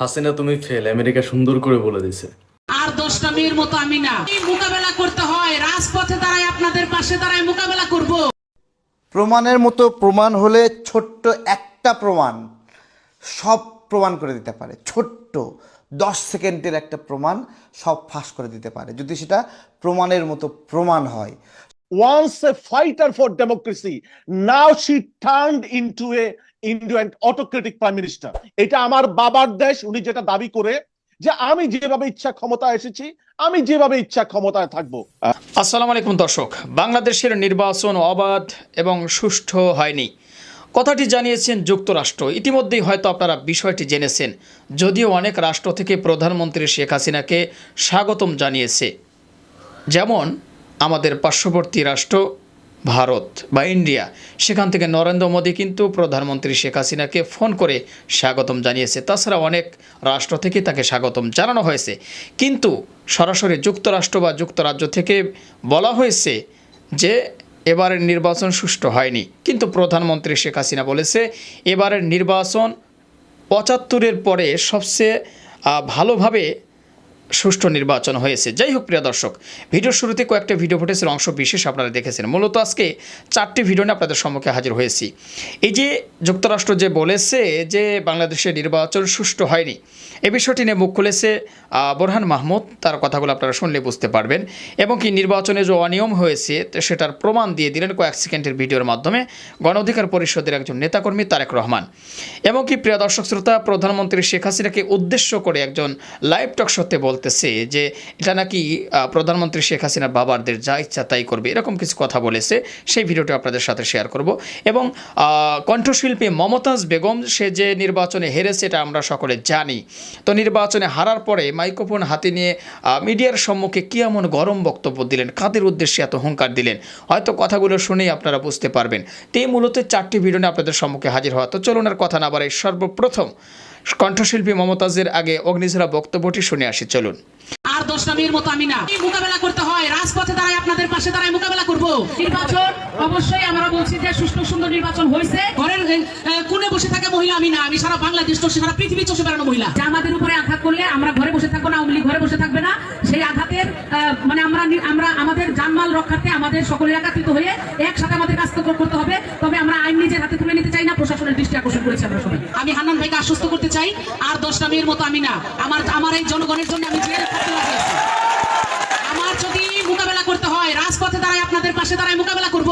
হাসিনা তুমি fail America সুন্দর করে বলে দিছে আর দশটা মেয়ের মতো আমি না। মোকাবেলা করতে হয় রাজপথে দাঁড়ায় আপনাদের পাশে দাঁড়ায় মোকাবেলা করব। প্রমাণের মতো প্রমাণ হলে ছোট্ট একটা প্রমাণ সব প্রমাণ করে দিতে পারে। ছোট্ট দশ সেকেন্ডের একটা প্রমাণ সব ফাঁস করে দিতে পারে। যদি সেটা প্রমাণের মতো প্রমাণ হয়। Once a fighter for democracy now she turned into a into an autocratic prime minister. এটা আমার বাবার দেশ, উনি যেটা দাবি করে যে আমি যেভাবে ইচ্ছা ক্ষমতায় এসেছি, আমি যেভাবে ইচ্ছা ক্ষমতায় থাকব। আসসালামু আলাইকুম দর্শক। বাংলাদেশের নির্বাচন অবাধ এবং সুষ্ঠু হয়নি। কথাটি জানিয়েছেন যুক্তরাষ্ট্র। ইতিমধ্যেই হয়তো আপনারা বিষয়টি জেনেছেন। যদিও অনেক রাষ্ট্র থেকে প্রধানমন্ত্রী শেখ হাসিনাকে স্বাগতম জানিয়েছে। যেমন আমাদের পার্শ্ববর্তী রাষ্ট্র ভারত বা ইন্ডিয়া। সেখান থেকে নরেন্দ্র মোদী কিন্তু প্রধানমন্ত্রী শেখ হাসিনাকে ফোন করে স্বাগতম জানিয়েছে। তাছাড়া অনেক রাষ্ট্র থেকে তাকে স্বাগতম জানানো হয়েছে। কিন্তু সরাসরি যুক্তরাষ্ট্র বা যুক্তরাজ্য থেকে বলা হয়েছে যে, এবারের নির্বাচন সুষ্ঠু হয়নি। কিন্তু প্রধানমন্ত্রী শেখ হাসিনা বলেছে, এবারের নির্বাচন পঁচাত্তরের পরে সবচেয়ে ভালোভাবে সুষ্ঠু নির্বাচন হয়েছে। যাই হোক, প্রিয় দর্শক, ভিডিওর শুরুতে কয়েকটা ভিডিও ফুটেজের অংশ বিশেষ আপনারা দেখেছেন। মূলত আজকে চারটি ভিডিও নিয়ে আপনাদের সম্মুখে হাজির হয়েছি। এই যে যুক্তরাষ্ট্র যে বলেছে যে বাংলাদেশের নির্বাচন সুষ্ঠু হয়নি, এ বিষয়টি নিয়ে মুখ খুলেছে বোরহান মাহমুদ। তার কথাগুলো আপনারা শুনলে বুঝতে পারবেন। এবং কি নির্বাচনে যে অনিয়ম হয়েছে, সেটার প্রমাণ দিয়ে দিলেন কয়েক সেকেন্ডের ভিডিওর মাধ্যমে গণ অধিকার পরিষদের একজন নেতাকর্মী তারেক রহমান। এবং কি, প্রিয় দর্শক, শ্রোতা, প্রধানমন্ত্রী শেখ হাসিনাকে উদ্দেশ্য করে একজন লাইভ টক শোতে বলতেছে যে এটা নাকি প্রধানমন্ত্রী শেখ হাসিনার বাবারদের যা ইচ্ছা তাই করবে, এরকম কিছু কথা বলেছে। সেই ভিডিওটি আপনাদের সাথে শেয়ার করব। এবং কণ্ঠশিল্পী মমতাজ বেগম, সে যে নির্বাচনে হেরেছে এটা আমরা সকলে জানি। তো নির্বাচনে হারার পরে মাইক্রোফোন হাতে নিয়ে মিডিয়ার সম্মুখে কী এমন গরম বক্তব্য দিলেন? কাদের উদ্দেশ্যে এত হুঙ্কার দিলেন? হয়তো কথাগুলো শুনেই আপনারা বুঝতে পারবেন। তো এই মূলত চারটি ভিডিও নিয়ে আপনাদের সম্মুখে হাজির হওয়া। তো চলুন আর কথা না বাড়াই সর্বপ্রথম। কণ্ঠশিল্পী মমতাজের আগে অগ্নিঝরা বক্তব্যটি শুনে আসি, চলুন। আর দশটা মেয়ের মতো আমি না। মোকাবেলা করতে হয়। রাজপথে দাঁড়ায় আপনাদের পাশে দাঁড়ায় মোকাবেলা করব। নির্বাচন, অবশ্যই আমরা বলছি যে সুষ্ঠু, সুন্দর নির্বাচন হয়েছে। ঘরের বসে মহিলা আমি না। আমি সারা বাংলাদেশ তো সারা পৃথিবী চষে বেড়ানো মহিলা। যে আমাদের উপরে আঘাত করলে আমরা ঘরে বসে থাকব না, আওয়ামী ঘরে বসে থাকবে না। সেই আঘাতের মানে আমরা আমরা আমাদের জানমাল রক্ষার্থে আমাদের সকলের একাত্রিত হয়ে একসাথে আমাদের কাজ করতে হবে। তবে আমরা আইন নিজের হাতে তুলে নিতে চাই না। প্রশাসনের দৃষ্টি আকর্ষণ করেছি আমরা সবাই। আশ্বস্ত করতে চাই আর দশটা মেয়ের মতো আমি না। আমার আমার এই জনগণের জন্য আমি জেলে রাজি আমার যদি মোকাবেলা করতে হয় রাজপথে দাঁড়ায় আপনাদের পাশে দাঁড়ায় মোকাবেলা করব।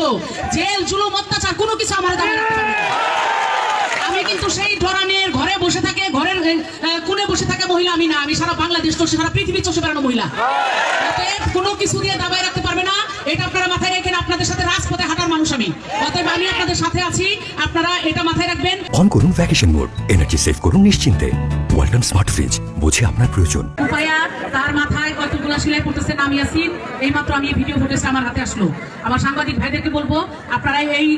জেল জুলুম অত্যাচার কোনো কিছু আমার। আমি কিন্তু সেই ধরনের ঘরে বসে থাকে ঘরের এ, বসে থাকে মহিলা আমি না। আমি সারা বাংলাদেশ তো সারা পৃথিবী চষে বেড়ানো মহিলা। কোনো কিছু দিয়ে দাবাই রাখতে পারবে না। এটা আপনারা মাথায় রেখেন আপনাদের সাথে রাজপথে অতএব আমি আপনাদের সাথে আছি। আপনারা এটা মাথায় রাখবেন। অন করুন ভ্যাকেশন মোড এনার্জি সেভ করুন নিশ্চিন্তে। ওয়ালটন স্মার্ট ফ্রিজ বোঝে আপনার প্রয়োজন। উপায়া তার মাথায় কতগুলো সেলাই নাম ইয়াসিন। এইমাত্র আমি ভিডিও ফুটেজটা আমার হাতে আসলো। আমার সাংবাদিক ভাইদেরকে বলব আপনারা এই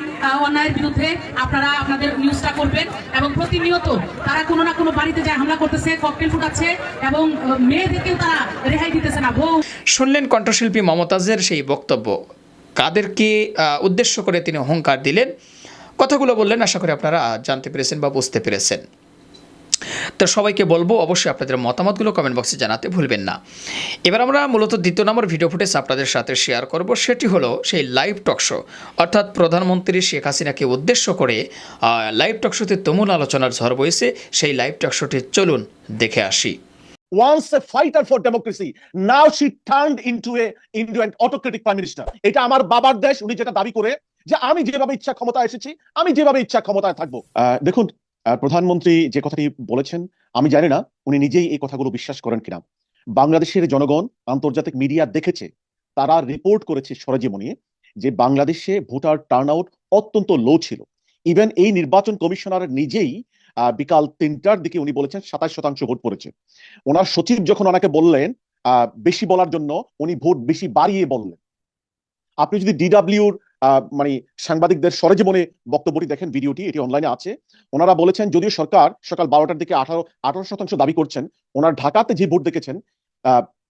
অন্যায়ের বিরুদ্ধে আপনারা আপনাদের নিউজটা করবেন এবং প্রতিনিয়ত তারা কোনো না কোনো বাড়িতে যায় হামলা করতেছে ককটেল ফুটাচ্ছে এবং মেয়েদেরকেও তারা রেহাই দিতেছে না। বউ শুনলেন কণ্ঠশিল্পী মমতাজের সেই বক্তব্য। কাদেরকে উদ্দেশ্য করে তিনি অহংকার দিলেন। কথাগুলো বললেন, আশা করি আপনারা জানতে পেরেছেন বা বুঝতে পেরেছেন। তো সবাইকে বলব, অবশ্যই আপনাদের মতামতগুলো কমেন্ট বক্সে জানাতে ভুলবেন না। এবার আমরা মূলত দ্বিতীয় নম্বর ভিডিও ফুটেজ আপনাদের সাথে শেয়ার করব। সেটি হলো সেই লাইভ টক শো অর্থাৎ প্রধানমন্ত্রী শেখ হাসিনাকে উদ্দেশ্য করে লাইভ টক শোতে তুমুল আলোচনার ঝড় বইছে। সেই লাইভ টক শোটি চলুন দেখে আসি। Once a fighter for democracy, now she turned into a, into an autocratic prime minister. এটা আমার বাবার দেশ, উনি যেটা দাবি করে যে আমি যেভাবে ইচ্ছা ক্ষমতায় এসেছি, আমি যেভাবে ইচ্ছা ক্ষমতায় থাকব। দেখুন প্রধানমন্ত্রী যে কথাটি বলেছেন, আমি জানি না, উনি নিজেই এই কথাগুলো বিশ্বাস করেন কিনা। বাংলাদেশের জনগণ আন্তর্জাতিক মিডিয়া দেখেছে, তারা রিপোর্ট করেছে সরেজীবনী যে বাংলাদেশে ভোটার টার্নআউট অত্যন্ত লো ছিল। ইভেন এই নির্বাচন কমিশনার নিজেই বিকাল তিনটার দিকে উনি বলেছেন, সাতাশ শতাংশ ভোট পড়েছে। ওনার সচিব যখন ওনাকে বললেন বেশি বলার জন্য উনি ভোট বেশি বাড়িয়ে বললেন। আপনি যদি ডিডাব্লিউর মানে সাংবাদিকদের সরেজীবনে বক্তব্যটি দেখেন, ভিডিওটি, এটি অনলাইনে আছে, ওনারা বলেছেন, যদিও সরকার সকাল বারোটার দিকে আঠারো আঠারো শতাংশ দাবি করছেন, ওনার ঢাকাতে যে ভোট দেখেছেন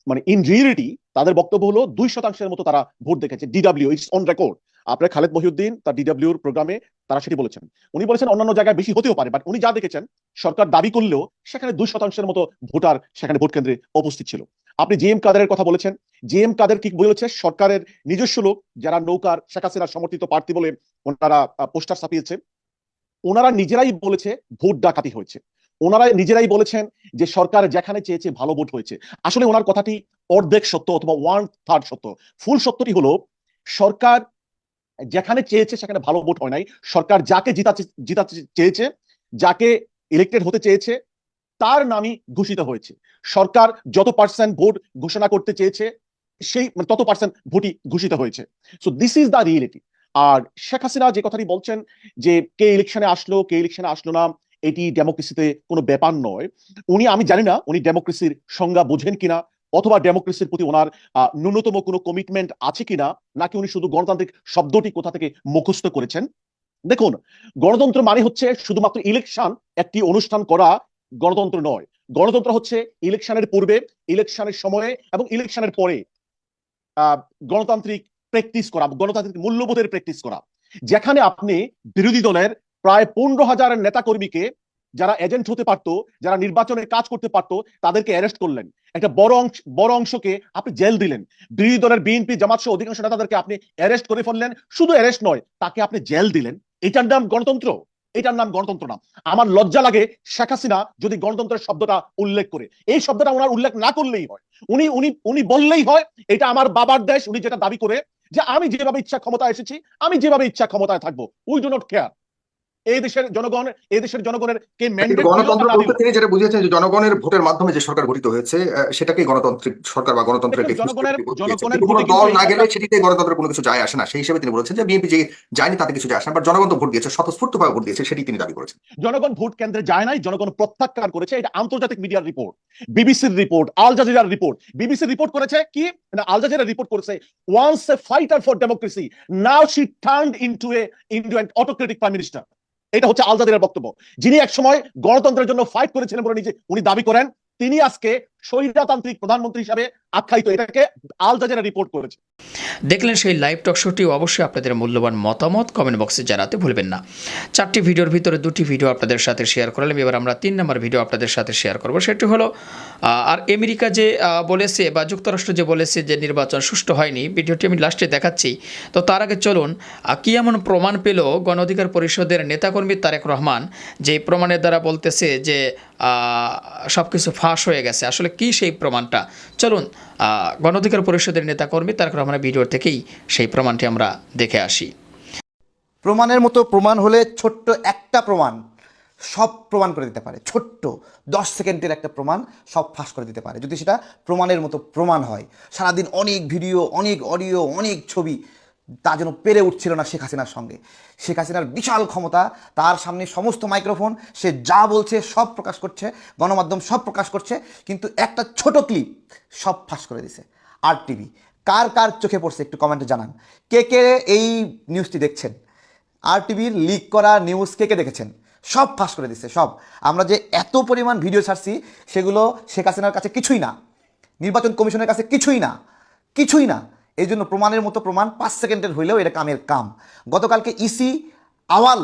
মানে ইন রিয়েলিটি তাদের বক্তব্য হলো দুই শতাংশের মতো তারা ভোট দেখেছে ডিডাব্লিউ ইটস অন রেকর্ড আপনার খালেদ মহিউদ্দিন, তার ডিডব্লিউর প্রোগ্রামে তারা সেটি বলেছেন। উনি বলেছেন অন্যান্য জায়গায় বেশি হতেও পারে বাট উনি যা দেখেছেন, সরকার দাবি করলেও সেখানে দুই শতাংশের মতো ভোটার সেখানে ভোট কেন্দ্রে উপস্থিত ছিল। আপনি জি এম কথা বলেছেন, জি এম কাদের কি বলেছে সরকারের নিজস্ব লোক যারা নৌকার শেখ হাসিনার সমর্থিত প্রার্থী বলে ওনারা পোস্টার ছাপিয়েছে। ওনারা নিজেরাই বলেছে ভোট ডাকাতি হয়েছে। ওনারা নিজেরাই বলেছেন যে সরকার যেখানে চেয়েছে ভালো ভোট হয়েছে। আসলে ওনার কথাটি অর্ধেক সত্য অথবা ওয়ান থার্ড সত্য। ফুল সত্যটি হলো, সরকার যেখানে চেয়েছে সেখানে ভালো ভোট হয় নাই। সরকার যাকে জিতাতে জিতাতে চেয়েছে, যাকে ইলেক্টেড হতে চেয়েছে, তার নামই ঘোষিত হয়েছে। সরকার যত পার্সেন্ট ভোট ঘোষণা করতে চেয়েছে, সেই মানে তত পার্সেন্ট ভোটই ঘোষিত হয়েছে। So this is the reality আর শেখ হাসিনা যে কথাটি বলছেন যে, কে ইলেকশনে আসলো, কে ইলেকশনে আসলো না, এটি ডেমোক্রেসিতে কোনো ব্যাপার নয়। উনি, আমি জানি না, উনি ডেমোক্রেসির সংজ্ঞা বোঝেন কিনা অথবা ডেমোক্রেসির প্রতি ওনার ন্যূনতম কোনো কমিটমেন্ট আছে কিনা, নাকি উনি শুধু গণতান্ত্রিক শব্দটি কোথা থেকে মুখস্থ করেছেন? দেখুন, গণতন্ত্র মানে হচ্ছে শুধুমাত্র ইলেকশন একটি অনুষ্ঠান করা গণতন্ত্র নয়। গণতন্ত্র হচ্ছে ইলেকশনের পূর্বে ইলেকশনের সময়ে এবং ইলেকশনের পরে গণতান্ত্রিক প্র্যাকটিস করা, গণতান্ত্রিক মূল্যবোধের প্র্যাকটিস করা। যেখানে আপনি বিরোধী দলের প্রায় পনেরো হাজার নেতা কর্মীকে যারা এজেন্ট হতে পারতো, যারা নির্বাচনে কাজ করতে পারতো, তাদেরকে অ্যারেস্ট করলেন। একটা বড় অংশ, বড় অংশকে আপনি জেল দিলেন। বিরোধী দলের বিএনপি জামাত সহ অধিকাংশ নেতাদেরকে আপনি অ্যারেস্ট করে ফেললেন। শুধু অ্যারেস্ট নয়, তাকে আপনি জেল দিলেন। এটার নাম গণতন্ত্র। এটার নাম গণতন্ত্র না। আমার লজ্জা লাগে শেখ হাসিনা যদি গণতন্ত্রের শব্দটা উল্লেখ করে। এই শব্দটা ওনার উল্লেখ না করলেই হয়। উনি উনি উনি বললেই হয়, এটা আমার বাবার দেশ, উনি যেটা দাবি করে যে আমি যেভাবে ইচ্ছা ক্ষমতায় এসেছি, আমি যেভাবে ইচ্ছা ক্ষমতায় থাকব। উই ডু নট কেয়ার এই দেশের জনগণ এই দেশের জনগণের কে ম্যান্ডেট গণতন্ত্র বলতে তিনি যেটা বুঝিয়েছেন যে জনগণের ভোটের মাধ্যমে যে সরকার গঠিত হয়েছে আহ, সেটাকেই গণতান্ত্রিক সরকার বা গণতন্ত্রের জনগণের-। জনগণের কোনো দল না গেলে সেটিতে গণতন্ত্রের কোনো কিছু যায় আসে না। সেই হিসেবে তিনি বলেছেন যে বিএনপি যে যায়নি তাতে কিছু যায় আসে না। জনগণ তো ভোট দিয়েছে স্বতঃস্ফূর্তভাবে ভোট দিয়েছে সেটি তিনি দাবি করেছেন। জনগণ ভোট কেন্দ্রে যায় নাই জনগণ প্রত্যাখ্যান করেছে। এটা আন্তর্জাতিক মিডিয়ার রিপোর্ট বিবিসির রিপোর্ট আল জাজিরার রিপোর্ট। বিবিসি রিপোর্ট করেছে কি? না আল জাজিরা রিপোর্ট করেছে once a fighter for democracy now she turned into a into an autocratic prime minister এটা হচ্ছে আলজাদিরের বক্তব্য। যিনি একসময় গণতন্ত্রের জন্য ফাইট করেছিলেন বলে নিজে উনি দাবি করেন, তিনি আজকে স্বৈরতান্ত্রিক প্রধানমন্ত্রী হিসাবে আখ্যায়িত এটাকে আল জাজিরা রিপোর্ট করেছে। দেখলেন সেই লাইভ টক শোটি অবশ্যই আপনাদের মূল্যবান মতামত কমেন্ট বক্সে জানাতে ভুলবেন না। চারটি ভিডিওর ভিতরে দুটি ভিডিও আপনাদের সাথে শেয়ার করলাম। এবার আমরা তিন নম্বর ভিডিও আপনাদের সাথে শেয়ার করব। সেটি হলো আর আমেরিকা যে বলেছে বা যুক্তরাষ্ট্র যে বলেছে যে নির্বাচন সুষ্ঠু হয়নি, ভিডিওটি আমি লাস্টে দেখাচ্ছি। তো তার আগে চলুন কি এমন প্রমাণ পেল গণ অধিকার পরিষদের নেতাকর্মী তারেক রহমান, যে প্রমাণের দ্বারা বলতেছে যে সব কিছু ফাঁস হয়ে গেছে? আসলে কি সেই প্রমাণটা? চলুন আহ, গণ অধিকার পরিষদের নেতাকর্মী তারেক রহমানের ভিডিও থেকেই সেই প্রমাণটি আমরা দেখে আসি। প্রমাণের মতো প্রমাণ হলে ছোট্ট একটা প্রমাণ সব প্রমাণ করে দিতে পারে। ছোট্ট দশ সেকেন্ডের একটা প্রমাণ সব ফাঁস করে দিতে পারে। যদি সেটা প্রমাণের মতো প্রমাণ হয় সারাদিন অনেক ভিডিও অনেক অডিও অনেক ছবি তা যেন পেরে উঠছিল না শেখ হাসিনার সঙ্গে। শেখ হাসিনার বিশাল ক্ষমতা, তার সামনে সমস্ত মাইক্রোফোন, সে যা বলছে সব প্রকাশ করছে, গণমাধ্যম সব প্রকাশ করছে, কিন্তু একটা ছোট ক্লিপ সব ফাঁস করে দিছে। আর টিভি, কার কার চোখে পড়ছে একটু কমেন্টে জানান। কে কে এই নিউজটি দেখছেন? আর টিভির লিক করা নিউজ কে কে দেখেছেন? সব ফাঁস করে দিচ্ছে সব। আমরা যে এত পরিমাণ ভিডিও ছাড়ছি, সেগুলো শেখ হাসিনার কাছে কিছুই না। নির্বাচন কমিশনের কাছে কিছুই না কিছুই না। এই জন্য প্রমাণের মতো প্রমাণ পাঁচ সেকেন্ডের হইলেও এটা কামের কাম। গতকালকে ইসি আওয়াল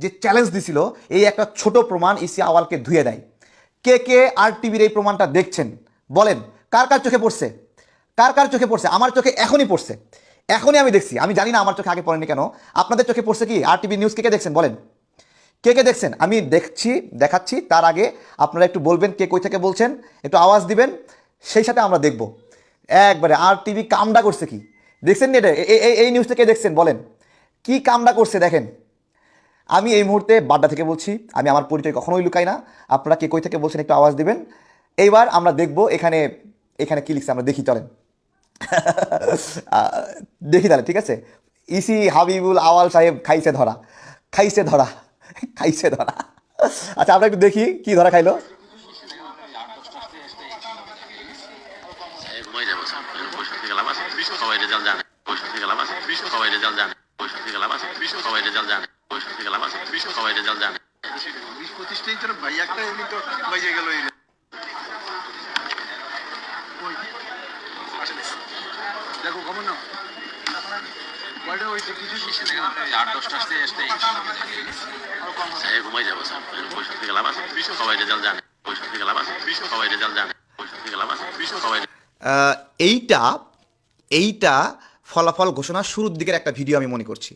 যে চ্যালেঞ্জ দিছিল, এই একটা ছোট প্রমাণ ইসি আওয়ালকে ধুয়ে দেয়। কে কে আর টিভির এই প্রমাণটা দেখছেন? বলেন, কার কার চোখে পড়ছে? কার কার চোখে পড়ছে? আমার চোখে এখনই পড়ছে। এখনই আমি দেখছি। আমি জানি না আমার চোখে আগে পড়েনি কেন। আপনাদের চোখে পড়ছে কি? আর টিভি নিউজ কে কে দেখছেন? বলেন। কে কে দেখছেন? আমি দেখছি, দেখাচ্ছি। তার আগে আপনারা একটু বলবেন কে কই থেকে বলছেন, একটু আওয়াজ দিবেন। সেই সাথে আমরা দেখব। একবারে, আর টিভি কামডা করছে কি? দেখছেন নি এটা? এই- এই নিউজটা কে দেখছেন, বলেন। কি কামডা করছে দেখেন। আমি এই মুহূর্তে বাড্ডা থেকে বলছি, আমি আমার পরিচয় কখনোই লুকাই না। আপনারা কে কই থেকে বলছেন একটু আওয়াজ দিবেন। এইবার আমরা দেখব এখানে এখানে কি লিখছে, আমরা দেখি, চলেন। দেখি তাহলে, ঠিক আছে? ইসি হাবিবুল আওয়াল সাহেব খাইছে ধরা। খাইছে ধরা। খাইছে ধরা। আচ্ছা আমরা একটু দেখি কি ধরা খাইলো ঘুমাই যাব পয়সা থেকে লাভ আছে সবাই রেজাল্ট জানে পয়সা থেকে লাভ আছে সবাই রেজাল্ট জানে পয়সা থেকে লাভ আছে সবাই রেজাল্ট জানে পয়সা থেকে লাভ আছে সবাই রেজাল্ট জানে ভাই একটা এমনি তো গেল এই দেখো খবর না কয়টা হয়েছে কিছু আট দশটা আসতে আসতে ঘুমাই যাব স্যার। পয়সা থেকে লাভ আছে? সবাই রেজাল্ট জানে পয়সা থেকে লাভ আছে? সবাই রেজাল্ট জানে পয়সা থেকে লাভ আছে? সবাই এইটা এইটা ফলাফল ঘোষণার শুরুর দিকের একটা ভিডিও আমি মনে করছি।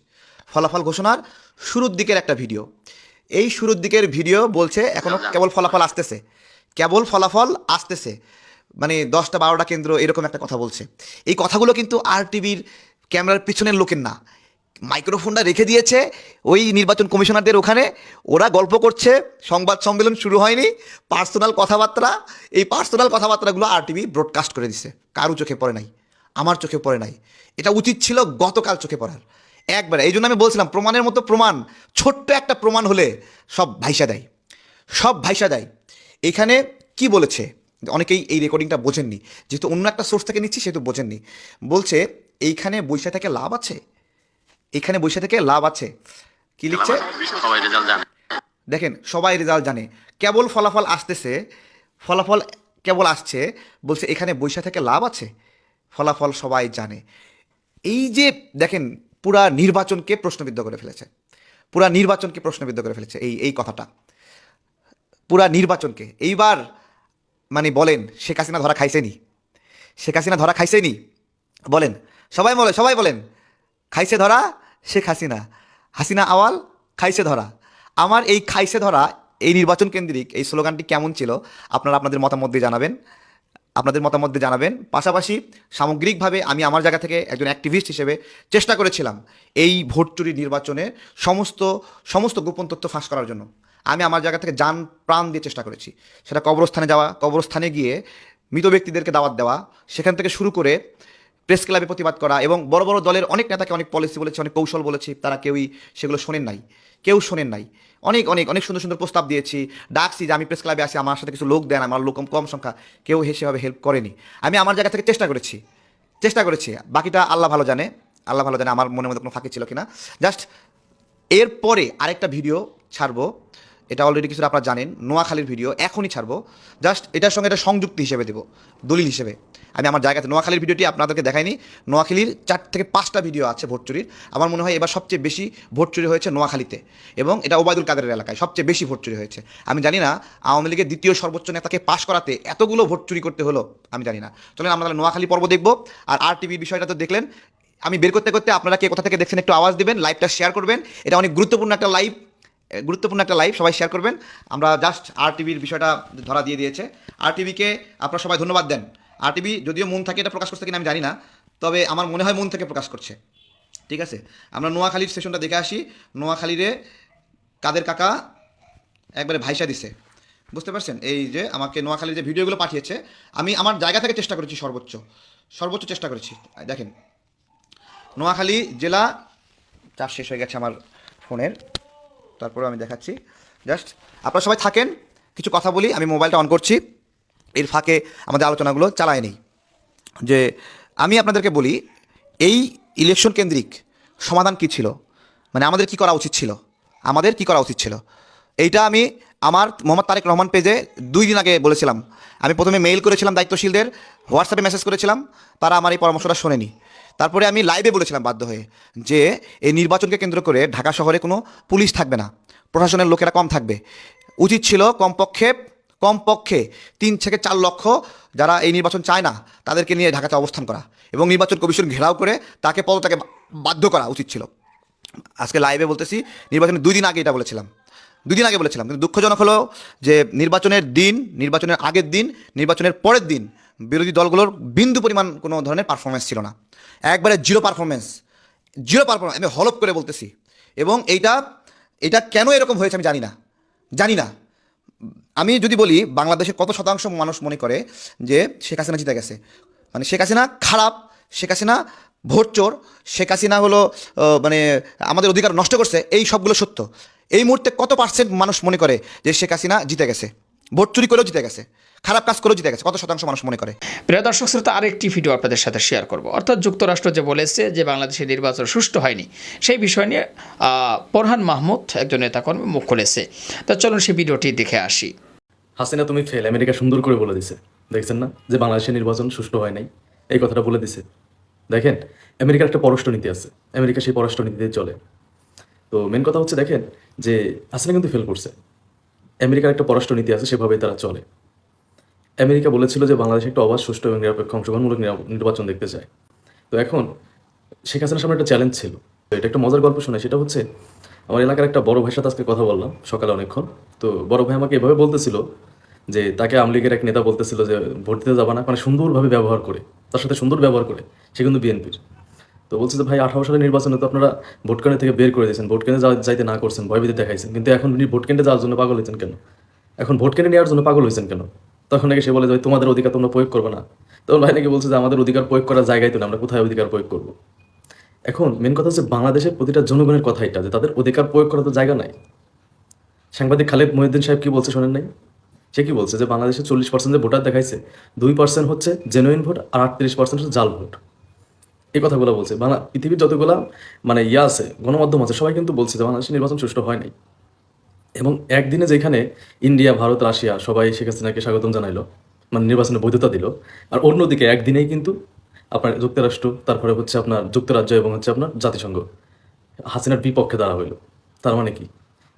ফলাফল ঘোষণার শুরুর দিকের একটা ভিডিও। এই শুরুর দিকের ভিডিও বলছে এখনও কেবল ফলাফল আসতেছে। কেবল ফলাফল আসতেছে। মানে দশটা বারোটা কেন্দ্র এরকম একটা কথা বলছে। এই কথাগুলো কিন্তু আর টিভির ক্যামেরার পিছনের লোকের না। মাইক্রোফোনটা রেখে দিয়েছে ওই নির্বাচন কমিশনারদের ওখানে। ওরা গল্প করছে সংবাদ সম্মেলন শুরু হয়নি পার্সোনাল কথাবার্তা এই পার্সোনাল কথাবার্তাগুলো আর টিভি ব্রডকাস্ট করে দিছে। কারু চোখে পড়ে নাই আমার চোখে পড়ে নাই। এটা উচিত ছিল গতকাল চোখে পড়ার। একবারে এই জন্য আমি বলছিলাম প্রমাণের মতো প্রমাণ ছোট্ট একটা প্রমাণ হলে সব ভাইসা দেয়। সব ভাইসা দেয়। এখানে কি বলেছে? অনেকেই এই রেকর্ডিংটা বোঝেননি। যেহেতু অন্য একটা সোর্স থেকে নিচ্ছি সেহেতু বোঝেননি। বলছে এইখানে বৈশা থেকে লাভ আছে? এখানে বৈশা থেকে লাভ আছে। কি লিখছে? সবাই রেজাল্ট জানে। দেখেন সবাই রেজাল্ট জানে। কেবল ফলাফল আসতেছে ফলাফল কেবল আসছে বলছে এখানে বৈশা থেকে লাভ আছে। ফলাফল সবাই জানে। এই যে দেখেন পুরা নির্বাচনকে প্রশ্নবিদ্ধ করে ফেলেছে। পুরা নির্বাচনকে প্রশ্নবিদ্ধ করে ফেলেছে এই এই কথাটা। পুরা নির্বাচনকে। এইবার মানে বলেন, শেখ হাসিনা ধরা খাইছেনি। শেখ হাসিনা ধরা খাইছেনি। বলেন, সবাই বলে, সবাই বলেন, খাইছে ধরা শেখ হাসিনা। হাসিনা আওয়াল, খাইছে ধরা। আমার এই খাইছে ধরা এই নির্বাচন কেন্দ্রিক এই স্লোগানটি কেমন ছিল, আপনারা আপনাদের মতামত দিয়ে জানাবেন। আপনাদের মতামত দিয়ে জানাবেন। পাশাপাশি সামগ্রিকভাবে আমি আমার জায়গা থেকে একজন অ্যাক্টিভিস্ট হিসেবে চেষ্টা করেছিলাম এই ভোট চুরি নির্বাচনে সমস্ত সমস্ত গোপন তথ্য ফাঁস করার জন্য। আমি আমার জায়গা থেকে যান প্রাণ দিয়ে চেষ্টা করেছি। সেটা কবরস্থানে যাওয়া, কবরস্থানে গিয়ে মৃত ব্যক্তিদেরকে দাওয়াত দেওয়া, সেখান থেকে শুরু করে প্রেস ক্লাবে প্রতিবাদ করা এবং বড় বড় দলের অনেক নেতাকে অনেক পলিসি বলেছে, অনেক কৌশল বলেছি, তারা কেউই সেগুলো শোনেন নাই। কেউ শোনেন নাই। অনেক অনেক অনেক সুন্দর সুন্দর প্রস্তাব দিয়েছি। ডাকছি যে আমি প্রেস ক্লাবে আসি আমার সাথে কিছু লোক দেন, আমার লোক কম- সংখ্যা, কেউ সেভাবে হেল্প করেনি। আমি আমার জায়গা থেকে চেষ্টা করেছি চেষ্টা করেছি। বাকিটা আল্লাহ ভালো জানে, আল্লাহ ভালো জানে আমার মনের মধ্যে কোনো ফাঁকি ছিল কিনা। জাস্ট এরপরে আরেকটা ভিডিও ছাড়বো। এটা অলরেডি কিছুটা আপনারা জানেন, নোয়াখালীর ভিডিও এখনই ছাড়বো। জাস্ট এটার সঙ্গে এটা সংযুক্তি হিসেবে দেবো, দলিল হিসেবে। আমি আমার জায়গাতে, নোয়াখালীর ভিডিওটি আপনাদেরকে দেখাইনি, নোয়াখালীর চার থেকে পাঁচটা ভিডিও আছে ভোট চুরির আমার মনে হয় এবার সবচেয়ে বেশি ভোট চুরি হয়েছে নোয়াখালীতে। এবং এটা ওবায়দুল কাদের এলাকায় সবচেয়ে বেশি ভোট চুরি হয়েছে। আমি জানি না, আওয়ামী লীগের দ্বিতীয় সর্বোচ্চ নেতাকে পাশ করাতে এতগুলো ভোট চুরি করতে হলো, আমি জানি না। চলেন আমরা নোয়াখালী পর্ব দেখব, আর আর টিভির বিষয়টা তো দেখলেন। আমি বের করতে করতে আপনারা কে কোথা থেকে দেখছেন একটু আওয়াজ দেবেন লাইভটা শেয়ার করবেন। এটা অনেক গুরুত্বপূর্ণ একটা লাইভ গুরুত্বপূর্ণ একটা লাইভ সবাই শেয়ার করবেন। আমরা জাস্ট আর টিভির বিষয়টা ধরা দিয়ে দিয়েছে। আর টিভিকে আপনারা সবাই ধন্যবাদ দেন। আর টিভি যদিও মন থাকে এটা প্রকাশ করছে কিনা আমি জানি না, তবে আমার মনে হয় মন থেকে প্রকাশ করছে। ঠিক আছে? আমরা নোয়াখালীর সেশনটা দেখে আসি। নোয়াখালীরে কাদের কাকা একবারে ভাইসা দিছে। বুঝতে পারছেন? এই যে আমাকে নোয়াখালীর যে ভিডিওগুলো পাঠিয়েছে, আমি আমার জায়গা থেকে চেষ্টা করেছি সর্বোচ্চ। সর্বোচ্চ চেষ্টা করেছি। দেখেন, নোয়াখালী জেলা চার্জ শেষ হয়ে গেছে আমার ফোনের। তারপরে আমি দেখাচ্ছি। জাস্ট আপনারা সবাই থাকেন, কিছু কথা বলি, আমি মোবাইলটা অন করছি। এর ফাঁকে আমাদের আলোচনাগুলো চালায় নেই। যে আমি আপনাদেরকে বলি, এই ইলেকশন কেন্দ্রিক সমাধান কি ছিল? মানে আমাদের কি করা উচিত ছিল? আমাদের কি করা উচিত ছিল? এইটা আমি আমার মোহাম্মদ তারেক রহমান পেজে দুই দিন আগে বলেছিলাম। আমি প্রথমে মেইল করেছিলাম দায়িত্বশীলদের হোয়াটসঅ্যাপে মেসেজ করেছিলাম, তারা আমার এই পরামর্শটা শোনেনি। তারপরে আমি লাইভে বলেছিলাম বাধ্য হয়ে যে এই নির্বাচনকে কেন্দ্র করে ঢাকা শহরে কোনো পুলিশ থাকবে না, প্রশাসনের লোকেরা কম থাকবে। উচিত ছিল কমপক্ষে কমপক্ষে তিন থেকে চার লক্ষ যারা এই নির্বাচন চায় না, তাদেরকে নিয়ে ঢাকাতে অবস্থান করা এবং নির্বাচন কমিশন ঘেরাও করে তাকে পদত্যাগে বাধ্য করা উচিত ছিল। আজকে লাইভে বলতেছি, নির্বাচনের দুই দিন আগে এটা বলেছিলাম। দুই দিন আগে বলেছিলাম, কিন্তু দুঃখজনক হলো যে নির্বাচনের দিন, নির্বাচনের আগের দিন, নির্বাচনের পরের দিন বিরোধী দলগুলোর বিন্দু পরিমাণ কোনো ধরনের পারফরমেন্স ছিল না। একবারে জিরো পারফরমেন্স জিরো পারফরমেন্স আমি হলপ করে বলতেছি। এবং এইটা, এটা কেন এরকম হয়েছে আমি জানি না জানি না। আমি যদি বলি বাংলাদেশের কত শতাংশ মানুষ মনে করে যে শেখ হাসিনা জিতে গেছে। মানে শেখ হাসিনা খারাপ, শেখ হাসিনা ভোট চোর, শেখ হাসিনা হলো মানে আমাদের অধিকার নষ্ট করছে, এই সবগুলো সত্য। এই মুহূর্তে কত পার্সেন্ট মানুষ মনে করে যে শেখ হাসিনা জিতে গেছে? ভোট চুরি করেও জিতে গেছে। খারাপ কাজ করেও জিতে গেছে কত শতাংশ মানুষ মনে করে? প্রিয় দর্শক শ্রোতা আরেকটি ভিডিও আপনাদের সাথে শেয়ার করব। অর্থাৎ যুক্তরাষ্ট্র যে বলেছে যে বাংলাদেশের নির্বাচন সুষ্ঠু হয়নি সেই বিষয় নিয়ে আহ, পরহান মাহমুদ একজন নেতাকর্মী মুখ খুলেছে। তা চলুন সেই ভিডিওটি দেখে আসি। হাসিনা তুমি ফেল আমেরিকা সুন্দর করে বলে দিছে। দেখছেন না যে বাংলাদেশের নির্বাচন সুষ্ঠু হয় নাই? এই কথাটা বলে দিছে। দেখেন আমেরিকার একটা পররাষ্ট্র নীতি আছে। আমেরিকা সেই পররাষ্ট্র নীতিতে চলে। তো মেন কথা হচ্ছে দেখেন যে হাসিনা কিন্তু ফেল করছে। আমেরিকার একটা পররাষ্ট্র নীতি আছে সেভাবেই তারা চলে। আমেরিকা বলেছিল যে বাংলাদেশ একটা অবাধ, সুষ্ঠু এবং নিরপেক্ষ অংশগ্রহণমূলক নির্বাচন দেখতে চায়। তো এখন শেখ হাসিনার সামনে একটা চ্যালেঞ্জ ছিল। তো এটা একটা মজার গল্প শোনায় সেটা হচ্ছে, আমার এলাকার একটা বড় ভাইয়ের সাথে আজকে কথা বললাম সকালে অনেকক্ষণ। তো বড় ভাই আমাকে এভাবে বলতেছিল যে তাকে আওয়ামী লীগের এক নেতা বলতেছিল যে ভোট দিতে যাবা না মানে সুন্দরভাবে ব্যবহার করে, তার সাথে সুন্দর ব্যবহার করে, সে কিন্তু বিএনপির। তো বলছে যে, ভাই, আঠারো সালের নির্বাচনে তো আপনারা ভোট কেন্দ্র থেকে বের করে দিয়েছেন, ভোট কেন্দ্রে যাইতে না করছেন ভয়ভীতি দেখাইছেন। কিন্তু এখন উনি ভোট কেন্দ্রে যাওয়ার জন্য পাগল হয়েছেন কেন? এখন ভোট কেন্দ্রে নেওয়ার জন্য পাগল হয়েছেন কেন? তখন নাকি সে বলে যে তোমাদের অধিকার তোমরা প্রয়োগ করবে না। তখন ভাই নাকি বলছে যে, আমাদের অধিকার প্রয়োগ করার জায়গায় তো আমরা কোথায় অধিকার প্রয়োগ করব? এখন মেন কথা হচ্ছে বাংলাদেশের প্রতিটা জনগণের কথা এটা, যে তাদের অধিকার প্রয়োগ করার তো জায়গা নাই। সাংবাদিক খালেদ মহিউদ্দিন সাহেব কি বলছে শোনেন নাই? সে কি বলছে যে, বাংলাদেশে চল্লিশ পার্সেন্ট যে ভোটার দেখাইছে, দুই পার্সেন্ট হচ্ছে জেনুইন ভোট আর আটত্রিশ পার্সেন্ট হচ্ছে জাল ভোট। এই কথাগুলো বলছে। বাংলা, পৃথিবীর যতগুলা মানে ইয়া আছে, গণমাধ্যম আছে, সবাই কিন্তু বলছে যে বাংলাদেশের নির্বাচন সুষ্ঠু হয় নাই। এবং একদিনে যেখানে ইন্ডিয়া, ভারত, রাশিয়া সবাই শেখ হাসিনাকে স্বাগতম জানাইলো মানে নির্বাচনে বৈধতা দিল, আর অন্যদিকে একদিনেই কিন্তু আপনার যুক্তরাষ্ট্র, তারপরে হচ্ছে আপনার যুক্তরাজ্য এবং হচ্ছে আপনার জাতিসংঘ হাসিনার বিপক্ষে দাঁড়া হইল। তার মানে কি?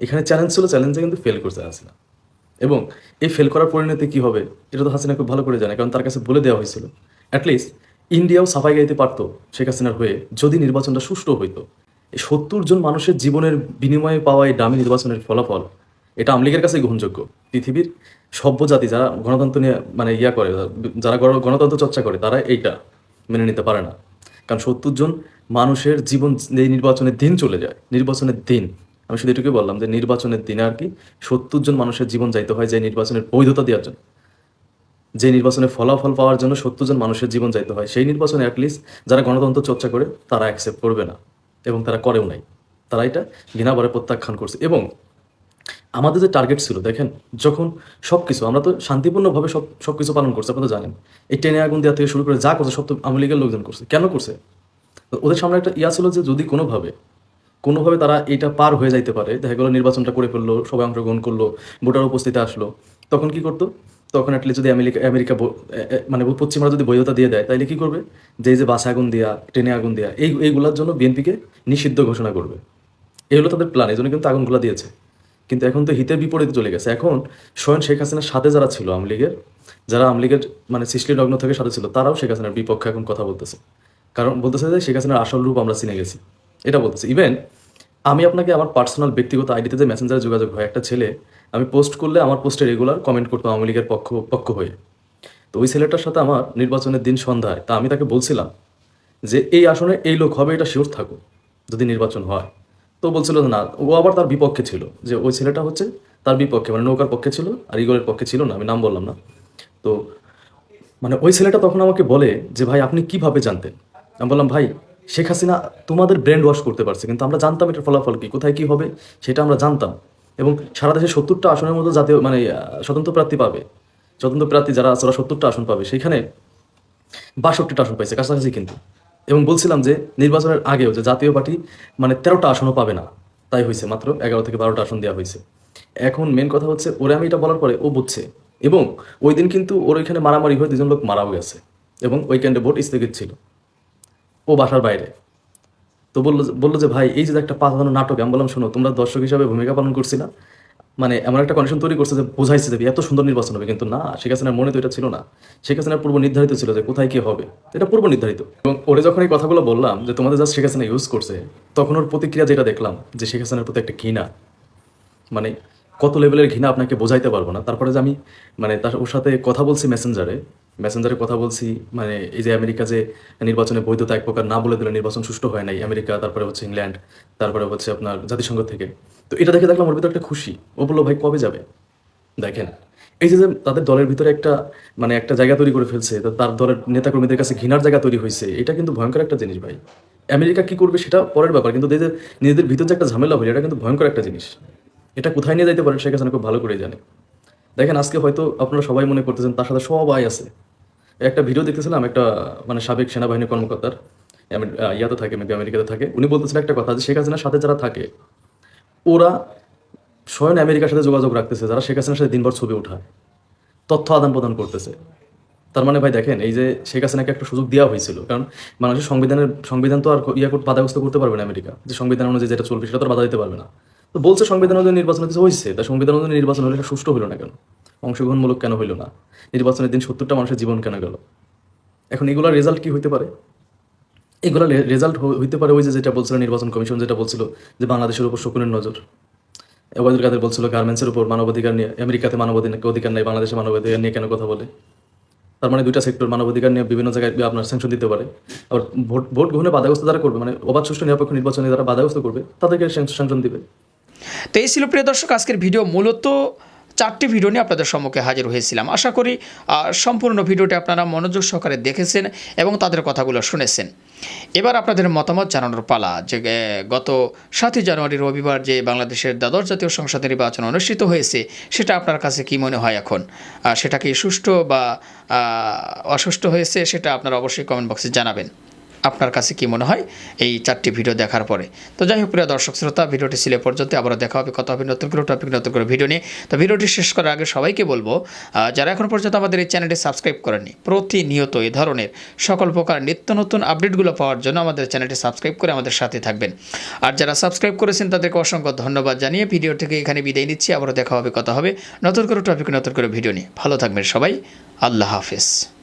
এখানে চ্যালেঞ্জ ছিল চ্যালেঞ্জে কিন্তু ফেল করছে হাসিনা। এবং এই ফেল করার পরিণতি কি হবে, এটা তো হাসিনা খুব ভালো করে জানে, কারণ তার কাছে বলে দেওয়া হয়েছিল। অ্যাটলিস্ট ইন্ডিয়াও সাফাই গাইতে পারতো শেখ হাসিনার হয়ে, যদি নির্বাচনটা সুষ্ঠু হইতো। সত্তর জন মানুষের জীবনের বিনিময়ে পাওয়া এই দামি নির্বাচনের ফলাফল, এটা আমলিগের কাছে গ্রহণযোগ্য। পৃথিবীর সভ্য জাতি যারা গণতন্ত্র নিয়ে মানে ইয়া করে, যারা গণতন্ত্র চর্চা করে, তারা এইটা মেনে নিতে পারে না। কারণ সত্তর জন মানুষের জীবন এই নির্বাচনের দিন চলে যায়। নির্বাচনের দিন। আমি শুধু এটুকুই বললাম যে নির্বাচনের দিনে আর কি, সত্তর জন মানুষের জীবন যাইতে হয় যে নির্বাচনের বৈধতা দেওয়ার জন্য। যে নির্বাচনে ফলাফল পাওয়ার জন্য সত্তর জন মানুষের জীবন যাইতে হয়, সেই নির্বাচনে অ্যাটলিস্ট যারা গণতন্ত্র চর্চা করে, তারা অ্যাকসেপ্ট করবে না। এবং তারা করেও নাই। তারা এটা ঘৃণাভরে প্রত্যাখ্যান করছে। এবং আমাদের যে টার্গেট ছিল, দেখেন, যখন সব কিছু আমরা তো শান্তিপূর্ণভাবে সব সব কিছু পালন করছি, আপনারা জানেন। এই টেনে আগুন দেওয়া থেকে শুরু করে যা করছে, সব তো আওয়ামী লীগের লোকজন করছে। কেন করছে? ওদের সামনে একটা ইয়া ছিল যে, যদি কোনোভাবে কোনোভাবে তারা এটা পার হয়ে যাইতে পারে, দেখা গেলো নির্বাচনটা করে ফেলল, সবাই অংশগ্রহণ করল, ভোটার উপস্থিতি আসলো, তখন কি করতো? তখন অ্যাটলিস্ট যদি আমেরিকা আমেরিকা মানে পশ্চিমরা যদি বৈধতা দিয়ে দেয় তাহলে কি করবে? যে যে বাসে আগুন দেওয়া ট্রেনে আগুন দেওয়া এই, এইগুলোর জন্য বিএনপিকে নিষিদ্ধ ঘোষণা করবে। এই হলো তাদের প্ল্যান এই জন্য কিন্তু আগুনগুলো দিয়েছে। কিন্তু এখন তো হিতের বিপরীতে চলে গেছে। এখন স্বয়ং শেখ হাসিনার সাথে যারা ছিল আওয়ামী লীগের, যারা আওয়ামী লীগের মানে সৃষ্টি লগ্ন থেকে সাথে ছিল, তারাও শেখ হাসিনার বিপক্ষে এখন কথা বলতেছে। কারণ বলতেছে যে শেখ হাসিনার আসল রূপ আমরা চিনে গেছি। এটা বলতেছে। ইভেন আমি আপনাকে আমার পার্সোনাল ব্যক্তিগত আইডিতে যে মেসেঞ্জারে যোগাযোগ হয়, একটা ছেলে আমি পোস্ট করলে আমার পোস্টে রেগুলার কমেন্ট করতো আওয়ামী লীগের পক্ষ পক্ষ হয়ে। তো ওই ছেলেটার সাথে আমার নির্বাচনের দিন সন্ধ্যায়, তা আমি তাকে বলছিলাম যে, এই আসনে এই লোক হবে, এটা শিওর থাকো, যদি নির্বাচন হয়। তো বলছিল না। ও আবার তার বিপক্ষে ছিল, যে ওই ছেলেটা হচ্ছে তার বিপক্ষে মানে নৌকার পক্ষে ছিল আর ইগলের পক্ষে ছিল না, আমি নাম বললাম না। তো মানে ওই ছেলেটা তখন আমাকে বলে যে, ভাই, আপনি কীভাবে জানতেন? আমি বললাম, ভাই, শেখ হাসিনা তোমাদের ব্রেন্ড ওয়াশ করতে পারছে, কিন্তু আমরা জানতাম এটার ফলাফল কি, কোথায় কি হবে, সেটা আমরা জানতাম। এবং সারা দেশে সত্তরটা আসনের মতো জাতীয় মানে স্বতন্ত্র প্রার্থী পাবে। স্বতন্ত্র প্রার্থী যারা আছে, ওরা সত্তরটা আসন পাবে। সেখানে বাষট্টিটা আসন পাইছে, কাছাকাছি কিন্তু। এবং বলছিলাম যে, নির্বাচনের আগেও যে জাতীয় পার্টি মানে তেরোটা আসনও পাবে না। তাই হয়েছে মাত্র এগারো থেকে বারোটা আসন দেওয়া হয়েছে এখন মেন কথা হচ্ছে, ওরে আমি এটা বলার পরে ও বুঝছে। এবং ওই দিন কিন্তু ওর ওইখানে মারামারি হয়ে দুজন লোক মারাও গেছে। এবং ওইখানটা ভোট স্থগিত ছিল। ও বাসার বাইরে। তো বলল বলল যে, ভাই, এই যে একটা পাতানো নাটক, আমি বললাম, শোনো, তোমরা দর্শক হিসাবে ভূমিকা পালন করছি না মানে এমন একটা কন্ডিশন তৈরি করছে যে, বোঝাইছে যে, এত সুন্দর নির্বাচন হবে। কিন্তু না, শেখ হাসিনার মনে তো এটা ছিল না। শেখ হাসিনার পূর্ব নির্ধারিত ছিল যে, কোথায় কি হবে। এটা পূর্ব নির্ধারিত। এবং ওরে যখন এই কথাগুলো বললাম যে, তোমাদের যা শেখ হাসিনা ইউজ করছে, তখন ওর প্রতিক্রিয়া যেটা দেখলাম, যে শেখ হাসিনার প্রতি একটা ঘৃণা। মানে কত লেভেলের ঘৃণা আপনাকে বোঝাইতে পারব না। তারপরে যে আমি মানে তার ওর সাথে কথা বলছি মেসেঞ্জারে মেসেঞ্জারে কথা বলছি মানে এই যে আমেরিকা যে নির্বাচনে বৈধতা এক প্রকার না বলে দিলে নির্বাচন সুষ্ঠু হয় নাই, আমেরিকা, তারপরে হচ্ছে ইংল্যান্ড, তারপরে হচ্ছে আপনার জাতিসংঘ থেকে। তো এটা দেখে দেখলাম ওর ভিতরে একটা খুশি। ও বলল, ভাই, কবে যাবে? দেখেন, এই যে তাদের দলের ভিতরে একটা মানে একটা জায়গা তৈরি করে ফেলছে তার দলের নেতাকর্মীদের কাছে ঘৃণার জায়গা তৈরি হয়েছে, এটা কিন্তু ভয়ঙ্কর একটা জিনিস ভাই। আমেরিকা কি করবে সেটা পরের ব্যাপার, কিন্তু যে নিজেদের ভিতর যে একটা ঝামেলা হয়, এটা কিন্তু ভয়ঙ্কর একটা জিনিস। এটা কোথায় নিয়ে যাইতে পারে সেখানে খুব ভালো করেই জানে। দেখেন আজকে হয়তো আপনারা সবাই মনে করতেছেন তার সাথে সবাই আছে। একটা ভিডিও দেখতেছিলাম, একটা মানে সাবেক সেনাবাহিনী কর্মকর্তার ইয়াতে থাকে মেবি আমেরিকাতে থাকে। উনি বলতেছিলেন একটা কথা যে শেখ হাসিনার সাথে যারা থাকে, ওরা স্বয়ং আমেরিকার সাথে যোগাযোগ রাখতেছে, যারা শেখ হাসিনার সাথে দিনভর ছবি ওঠায়, তথ্য আদান প্রদান করতেছে। তার মানে ভাই দেখেন, এই যে শেখ হাসিনাকে একটা সুযোগ দেওয়া হয়েছিল, কারণ মানুষের সংবিধানের, সংবিধান তো আর ইয়া বাধাগ্রস্ত করতে পারবে না আমেরিকা। যে সংবিধান অনুযায়ী যেটা চলবে সেটা তো বাধা দিতে পারবে না। তো বলছে সংবিধান অনুযায়ী নির্বাচন হতে হয়েছে তা সংবিধান অনুযায়ী নির্বাচন হলে এটা সুষ্ঠু হলো না কেন? অংশগ্রহণমূলক কেন হইল না? নির্বাচনের দিন সত্তরটা মানুষের জীবন কেন গেল? এখন এগুলোর রেজাল্ট কি হইতে পারে? এগুলো রেজাল্ট হইতে পারে ওই যে যেটা বলছিল নির্বাচন কমিশন, যেটা বলছিল যে বাংলাদেশের উপর শকুনের নজর। ওবায়দুল কাদের বলছিল গার্মেন্টসের উপর মানবাধিকার নিয়ে আমেরিকাতে মানবাধিকার অধিকার নেই, বাংলাদেশে মানবাধিকার নিয়ে কেন কথা বলে? তার মানে দুইটা সেক্টর মানবাধিকার নিয়ে বিভিন্ন জায়গায় আপনার স্যাংশন দিতে পারে। আবার ভোট ভোট গ্রহণে বাধাগ্রস্ত যারা করবে মানে অবাধ সুষ্ঠু নিরপেক্ষ নির্বাচনে যারা বাধাগ্রস্ত করবে, তাদেরকে স্যাংশন দিবে। তো এই ছিল প্রিয় দর্শক, আজকের ভিডিও মূলত চারটি ভিডিও নিয়ে আপনাদের সম্মুখে হাজির হয়েছিলাম। আশা করি সম্পূর্ণ ভিডিওটি আপনারা মনোযোগ সহকারে দেখেছেন এবং তাদের কথাগুলো শুনেছেন। এবার আপনাদের মতামত জানানোর পালা, যে গত সাতই জানুয়ারি রবিবার যে বাংলাদেশের দ্বাদশ জাতীয় সংসদ নির্বাচন অনুষ্ঠিত হয়েছে, সেটা আপনার কাছে কি মনে হয় এখন? সেটা কি সুষ্ঠু বা অসুষ্ঠু হয়েছে, সেটা আপনারা অবশ্যই কমেন্ট বক্সে জানাবেন। আপনার কাছে কি মনে হয়? এই চারটি ভিডিও দেখার পরে। তো যাই হোক, প্রিয় দর্শক শ্রোতা, ভিডিওটি ছিল পর্যন্ত। আবারও দেখা হবে কথা হবে নতুন করে টপিক নতুন করে ভিডিও নিয়ে। তো ভিডিওটি শেষ করার আগে সবাইকে বলব যারা এখন পর্যন্ত আমাদের এই চ্যানেলটি সাবস্ক্রাইব করেননি, প্রতিনিয়ত এই ধরনের সকল প্রকার নিত্য নতুন আপডেটগুলো পাওয়ার জন্য আমাদের চ্যানেলটি সাবস্ক্রাইব করে আমাদের সাথে থাকবেন। আর যারা সাবস্ক্রাইব করেছেন, তাদেরকে অসংখ্য ধন্যবাদ জানিয়ে ভিডিও থেকে এখানে বিদায় নিচ্ছি। আবারও দেখা হবে, কথা হবে নতুন করে টপিক নতুন করে ভিডিও নিয়ে। ভালো থাকবেন সবাই। আল্লাহ হাফেজ।